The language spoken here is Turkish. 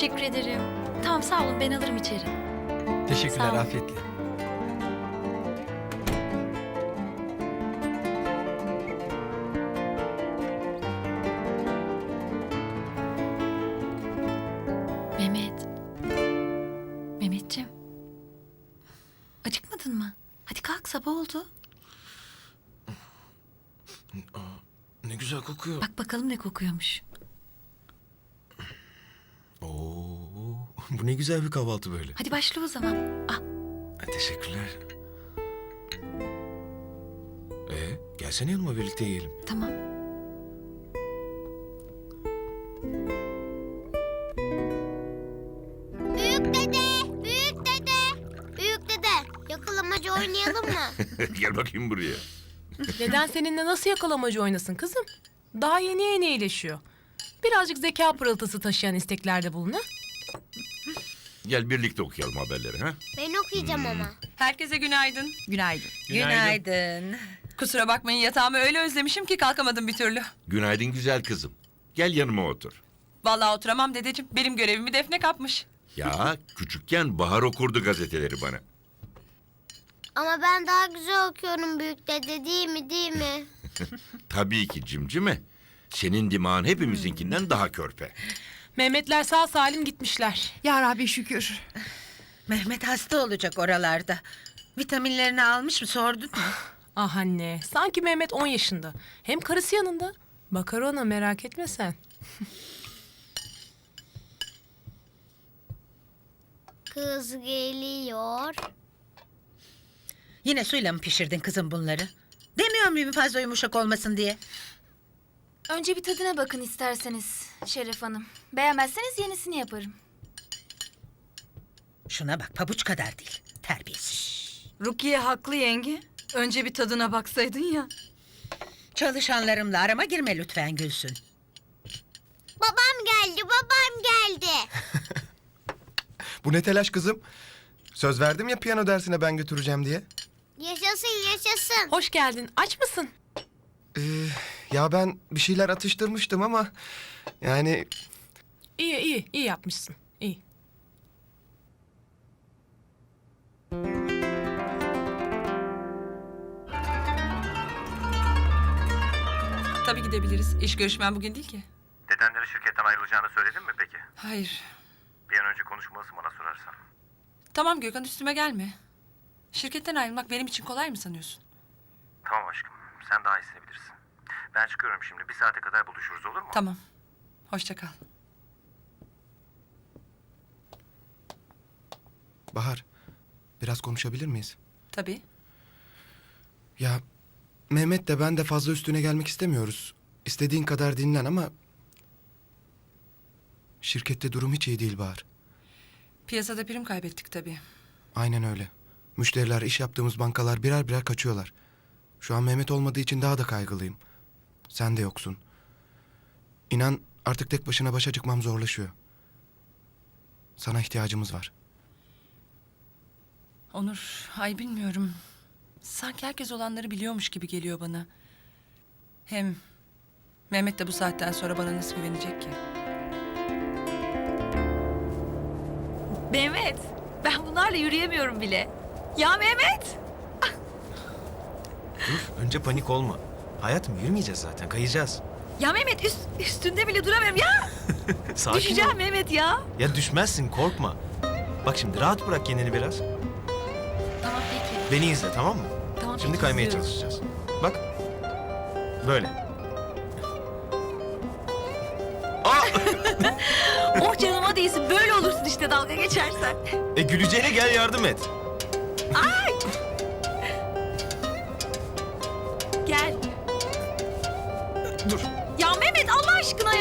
teşekkür ederim. Tamam sağ olun ben alırım içeri. Teşekkürler Sağ ol. afiyetle. Mehmet. Mehmetciğim. Acıkmadın mı? Hadi kalk sabah oldu. Ne güzel kokuyor. Bak bakalım ne kokuyormuş. Bu ne güzel bir kahvaltı böyle. Hadi başla o zaman. Ah Ha, Teşekkürler. Ee, gelsene yanıma birlikte yiyelim. tamam. Büyük dede, büyük dede, büyük dede. Yakalamacı oynayalım mı? Gel bakayım buraya. Deden seninle nasıl yakalamacı oynasın kızım? Daha yeni yeni iyileşiyor. Birazcık zeka pırıltısı taşıyan isteklerde bulun ha? Gel birlikte okuyalım haberleri ha. Ben okuyacağım ama. Herkese günaydın. Günaydın. Günaydın. Kusura bakmayın yatağımı öyle özlemişim ki kalkamadım bir türlü. Günaydın güzel kızım. Gel yanıma otur. Vallahi oturamam dedeciğim. Benim görevimi Defne kapmış. Ya küçükken Bahar okurdu gazeteleri bana. Ama ben daha güzel okuyorum büyük dede değil mi değil mi? Tabii ki cimcime. Senin dimağın hepimizinkinden daha körpe. Mehmetler sağ salim gitmişler. Ya Rabbi şükür. Mehmet hasta olacak oralarda. Vitaminlerini almış mı sordun mu? Ah anne, sanki Mehmet 10 yaşında. Hem karısı yanında. Bakar ona merak etme sen. Kız geliyor. Yine suyla mı pişirdin kızım bunları? Demiyor muyum fazla yumuşak olmasın diye? Önce bir tadına bakın isterseniz Şeref Hanım. Beğenmezseniz yenisini yaparım. Şuna bak pabuç kadar değil. Terbiyesiz. Rukiye haklı yenge. Önce bir tadına baksaydın ya. Çalışanlarımla arama girme lütfen Gülsün. Babam geldi, babam geldi. Bu ne telaş kızım? Söz verdim ya piyano dersine ben götüreceğim diye. Yaşasın, yaşasın. Hoş geldin. Aç mısın? Ya ben bir şeyler atıştırmıştım ama... Yani İyi iyi iyi yapmışsın. İyi. Tabii gidebiliriz. İş görüşmem bugün değil ki. Dedenlere şirketten ayrılacağını söyledin mi peki? Hayır. Bir an önce konuşmalısın bana sorarsan. Tamam Gökhan üstüme gelme. Şirketten ayrılmak benim için kolay mı sanıyorsun? Tamam aşkım. Sen daha iyisini bilirsin. Ben çıkıyorum şimdi. Bir saate kadar buluşuruz olur mu? Tamam. Hoşça kal. Bahar, biraz konuşabilir miyiz? Tabii. Ya Mehmet de ben de fazla üstüne gelmek istemiyoruz. İstediğin kadar dinlen ama... Şirkette durum hiç iyi değil Bahar. Piyasada prim kaybettik tabii. Aynen öyle. Müşteriler, iş yaptığımız bankalar birer birer kaçıyorlar. Şu an Mehmet olmadığı için daha da kaygılıyım. Sen de yoksun. İnan artık tek başına başa çıkmam zorlaşıyor. Sana ihtiyacımız var. Onur, ay bilmiyorum. Sanki herkes olanları biliyormuş gibi geliyor bana. Hem Mehmet de bu saatten sonra bana nasıl güvenecek ki? Mehmet ben bunlarla yürüyemiyorum bile. Ya Mehmet. Dur, önce panik olma. Hayatım yürümeyeceğiz zaten, kayacağız. Ya Mehmet üst, üstünde bile duramıyorum ya. Sakin ol. Düşeceğim Mehmet ya. Ya düşmezsin, korkma. Bak şimdi rahat bırak kendini biraz. Tamam peki. Beni izle, tamam mı? Tamam Şimdi peki, kaymaya izliyorum. çalışacağız. Bak. Böyle. Aa! Oh canıma değsin böyle olursun işte dalga geçersen. E güleceğine gel yardım et. Ay Gel. Dur. Ya Mehmet Allah aşkına ya.